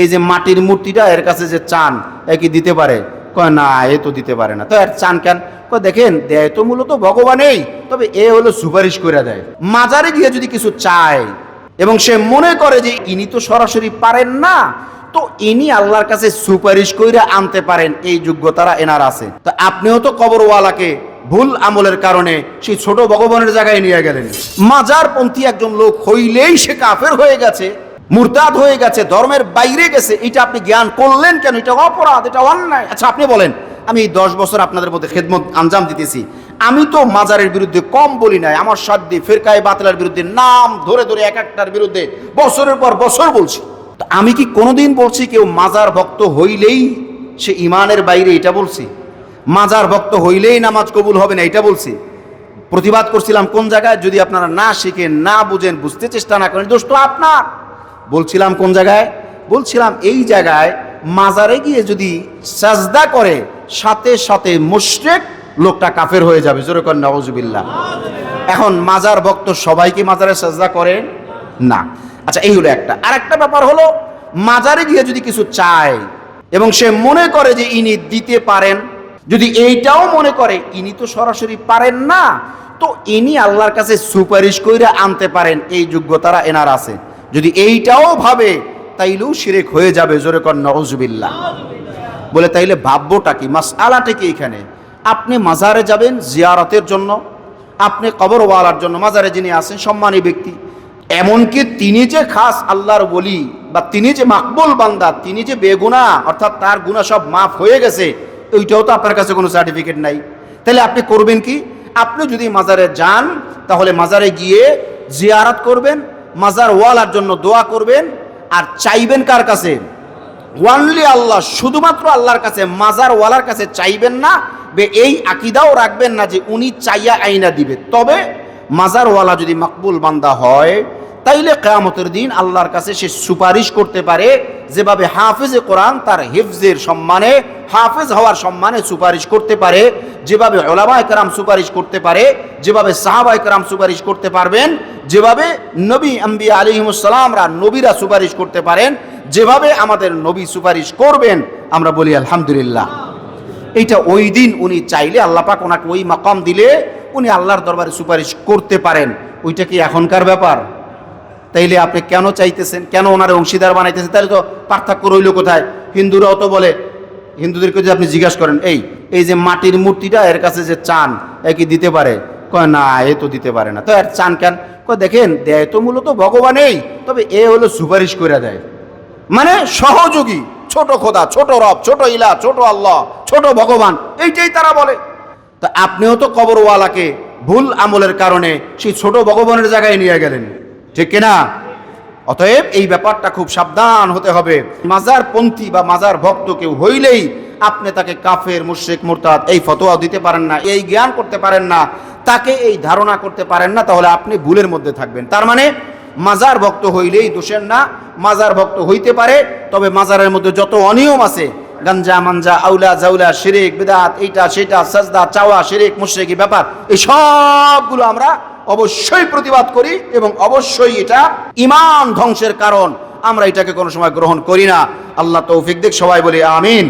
এই যে মাটির মূর্তিটা, এর কাছে যে চান, এ কি দিতে পারে? কয়, না, এ তো দিতে পারে না। তো এর চান কেন? দেখেন, দেয় তো মূলত ভগবানেই, তবে এ হলো সুপারিশ করে দেয়। মাজারে গিয়ে যদি কিছু চায়, এবং সে মনে করে যে ইনি তো সরাসরি পারেন না, তো ইনি আল্লাহর কাছে সুপারিশ কইরা আনতে পারেন, এই যোগ্যতারা এনার আছে। তো আপনিও তো কবরওয়ালাকে ভুল আমলের কারণে সেই ছোট ভগবানের জায়গায় নিয়ে গেলেন। মাজারপন্থী একজন লোক হইলেই সে কাফের হয়ে গেছে। মুরতাদ হয়ে গেছে, ধর্মের বাইরে গেছে, এটা আপনি জ্ঞান করলেন কেন? এটা অপরাধ, এটা অন্যায়। আচ্ছা আপনি বলেন, আমি এই দশ বছর আপনাদের মধ্যে খেদমত আঞ্জাম দিতেছি। আমি তো মাজারের বিরুদ্ধে কম বলি নাই, আমার সাধ্যে ফেরকায় বাতলার বিরুদ্ধে নাম ধরে ধরে এক একটার বিরুদ্ধে বছরের পর বছর বলছি। তো আমি কি কোনোদিন বলছি কেউ মাজার ভক্ত হইলেই সে ইমানের বাইরে এটা বলছি? মাজার ভক্ত হইলেই নামাজ কবুল হবে না এটা বলছি? প্রতিবাদ করছিলাম কোন জায়গায়? যদি আপনারা না শিখেন, না বুঝেন, বুঝতে চেষ্টা না করেন, দোষ তো আপনার। বলছিলাম কোন জায়গায়? বলছিলাম এই জায়গায় মাজারে গিয়ে যদি সাজদা করে, সাথে সাথে মুশরিক লোকটা কাফের হয়ে যাবে। জোরে কর নওয়াজুবিল্লাহ এখন মাজার ভক্ত সবাইকে মাজারে সাজদা করে? না। আচ্ছা এই হলো একটা। আর একটা ব্যাপার হলো, মাজারে গিয়ে যদি কিছু চায় এবং সে মনে করে যে ইনি দিতে পারেন, যদি এইটাও মনে করে, ইনি তো সরাসরি পারেন না, তো ইনি আল্লাহর কাছে সুপারিশ কইরা আনতে পারেন। এই যোগ্যতারা এনার আছে। যদি এইটাও ভাবে, তাইলেও শিরেক হয়ে যাবে, জোরে কর নজবিল্লা বলে তাইলে ভাববোটা কি? মাস আলাটা কি এখানে? আপনি মাজারে যাবেন জিয়ারতের জন্য, আপনি কবরওয়ালার জন্য, মাজারে যিনি আছেন, সম্মানী ব্যক্তি। এমনকি তিনি যে খাস আল্লাহর বলি বা তিনি যে মাকবুল বান্দা, তিনি যে বেগুনা অর্থাৎ তার গুণা সব মাফ হয়ে গেছে, ওইটাও তো আপনার কাছে কোনো সার্টিফিকেট নাই। তাহলে আপনি করবেন কি? আপনি যদি মাজারে যান, তাহলে মাজারে গিয়ে জিয়ারত করবেন মাজার ওয়ালার জন্য দোয়া করবেন আর চাইবেন কার কাছে? ওয়ানলি আল্লাহ, শুধুমাত্র আল্লাহর কাছে, মাজার ওয়ালার কাছে চাইবেন না, বে এই আকিদাও রাখবেন না যে উনি চাইয়া আইনা দিবে। তবে মাজারওয়ালা যদি মাকবুল বান্দা হয় তাইলে কেয়ামতের দিন আল্লাহর কাছে সে সুপারিশ করতে পারে, যেভাবে হাফেজে কোরআন তার হিফজের সম্মানে, হাফেজ হওয়ার সম্মানে সুপারিশ করতে পারে, যেভাবে ওলামা একরাম সুপারিশ করতে পারে, যেভাবে সাহাবা একরাম সুপারিশ করতে পারবেন, যেভাবে নবী আম্বি আলিহিমুসালামরা নবীরা সুপারিশ করতে পারেন, যেভাবে আমাদের নবী সুপারিশ করবেন, আমরা বলি আলহামদুলিল্লাহ। এইটা ওই দিন উনি চাইলে, আল্লাহ পাক ওনাকে ওই মাকাম দিলে, উনি আল্লাহর দরবারে সুপারিশ করতে পারেন। ওইটা কি এখনকার ব্যাপার? তাইলে আপনি কেন চাইতেছেন? কেন ওনার অংশীদার বানাইতেছেন? তাহলে তো পার্থক্য রইল কোথায়? হিন্দুরাও তো বলে, হিন্দুদেরকে যদি আপনি জিজ্ঞাসা করেন, এই এই যে মাটির মূর্তিটা, এর কাছে যে চান, এ কি দিতে পারে? কয়, না, এ তো দিতে পারে না। তো এর চান কেন? কয়, দেখেন, দেয় তো মূলত ভগবানেই, তবে এ হলো সুপারিশ করে দেয়। মানে সহযোগী, ছোট খোদা, ছোট রব, ছোট ইলা, ছোট আল্লাহ, ছোট ভগবান, এইটাই তারা বলে। তা আপনিও তো কবরওয়ালাকে ভুল আমলের কারণে সেই ছোট ভগবানের জায়গায় নিয়ে গেলেন। ঠিক কিনা? অতএব এই ব্যাপারটা খুব সাবধান হতে হবে। মাজার পন্থী বা মাজার ভক্ত কেউ হইলেই আপনি তাকে কাফের, মুশ্রিক, মুরতাদ এই ফতোয়া দিতে পারেন না, এই জ্ঞান করতে পারেন না, তাকে এই ধারণা করতে পারেন না, তাহলে আপনি ভুলের মধ্যে থাকবেন। তার মানে মাজার ভক্ত হইলেই দোষের না মাজার ভক্ত হইতে পারে, তবে মাজারের মধ্যে যত অনিয়ম আছে গাঞ্জা, মাঞ্জা, আউলা, জাউলা, শিরিক, বিদাত, এইটা সেটা সাজদা, চাওয়া, শিরিক, মুশরিকি ব্যাপার, এই সবগুলো আমরা অবশ্যই প্রতিবাদ করি এবং অবশ্যই এটা ইমান ধ্বংসের কারণ। আমরা এটাকে কোনো সময় গ্রহণ করি না। আল্লাহ তৌফিক দিক, সবাই বলি আমিন।